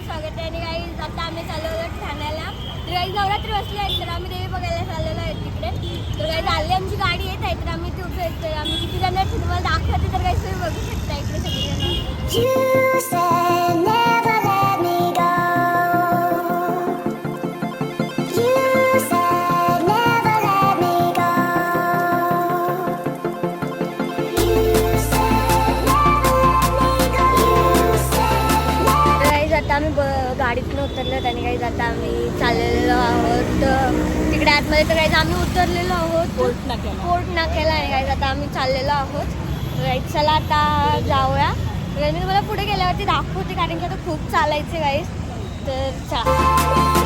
स्वागत आहे. आणि काही आता आम्ही चाललो ठाण्याला. तर काही नवरात्री बसली आहे तर आम्ही देवी बघायला चाललेलो आहे तिकडे. तर काही चालली आमची गाडी येत आहे तर आम्ही तिथे आम्ही किती जण तुम्हाला दाखवते तर काही तुम्ही बघू शकता इकडे सगळेजण. गाडीतून उतरलो आणि काही आता आम्ही चाललेलो आहोत. तिकडे आतमध्ये तर काही आम्ही उतरलेलो आहोत. कोर्ट नाक्याला कोर्ट नाक्याला आणि काही आता आम्ही चाललेलो आहोत. तर चला आता जाऊया. मी तुम्हाला पुढे गेल्यावरती दाखवते कारण की आता खूप चालायचे गाईस तर चा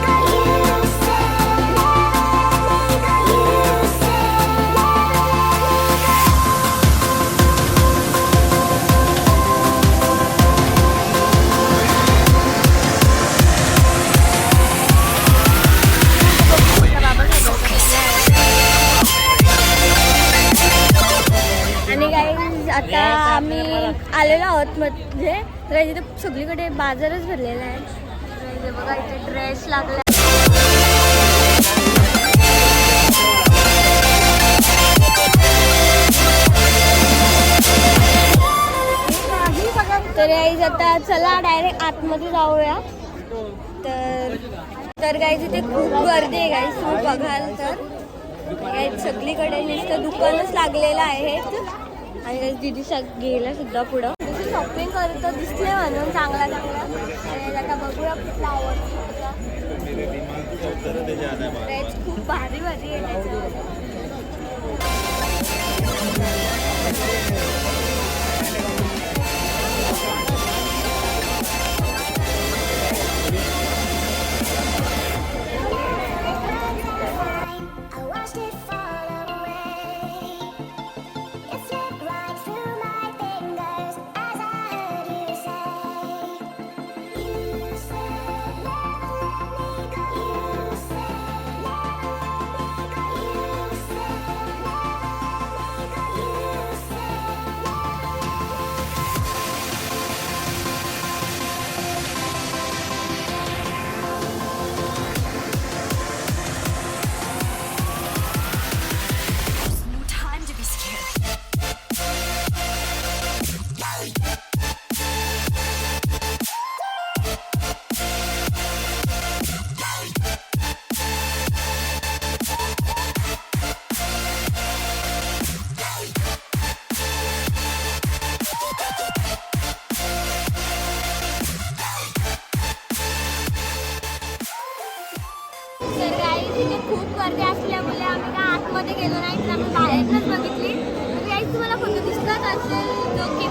आलेलो आहोत म्हणजे तर इथे सगळीकडे बाजारच भरलेला आहे. बघा इथे ड्रेस लागला तर गाईज आता चला डायरेक्ट आतमध्ये जाऊया. तर तर गाईज इथे खूप गर्दी आहे गाईज तुम्ही बघाल तर. सगळीकडे नुसतं दुकानच लागलेलं आहेत आणि गाईज दिदी सग गेला सुद्धा पुढं. शॉपिंग करत दिसले म्हणून चांगला चांगला. आणि आता बघूया कुठला आवडतो खूप भारी भारी आहे तिथे खूप गर्दी असल्यामुळे आम्ही काय आतमध्ये गेलो नाही तर आम्ही बाहेरच बघितली. म्हणजे तर तुम्हाला फोटो दिसतच असेल जो की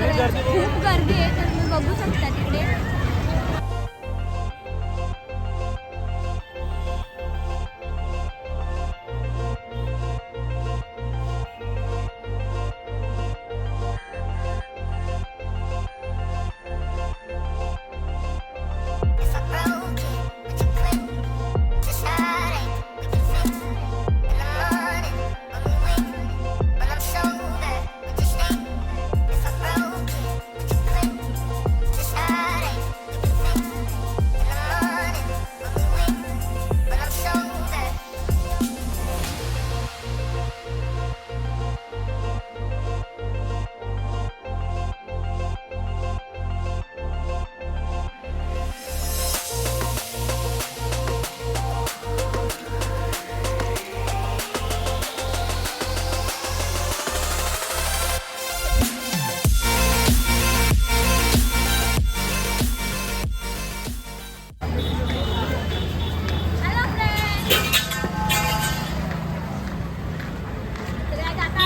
खूप गर्दी आहे तर तुम्ही बघू शकता तिकडे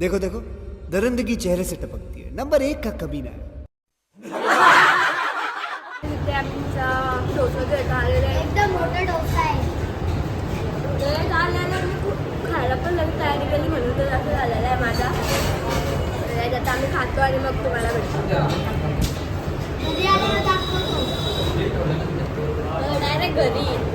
देखो देखो दरिंदगी चेहरे से टपकती है। नंबर एक का कभी ना आहे खायला पण म्हणून तर आहे माझा. आम्ही खातो आणि मग तुम्हाला भेटतो डायरेक्ट हो, घरी.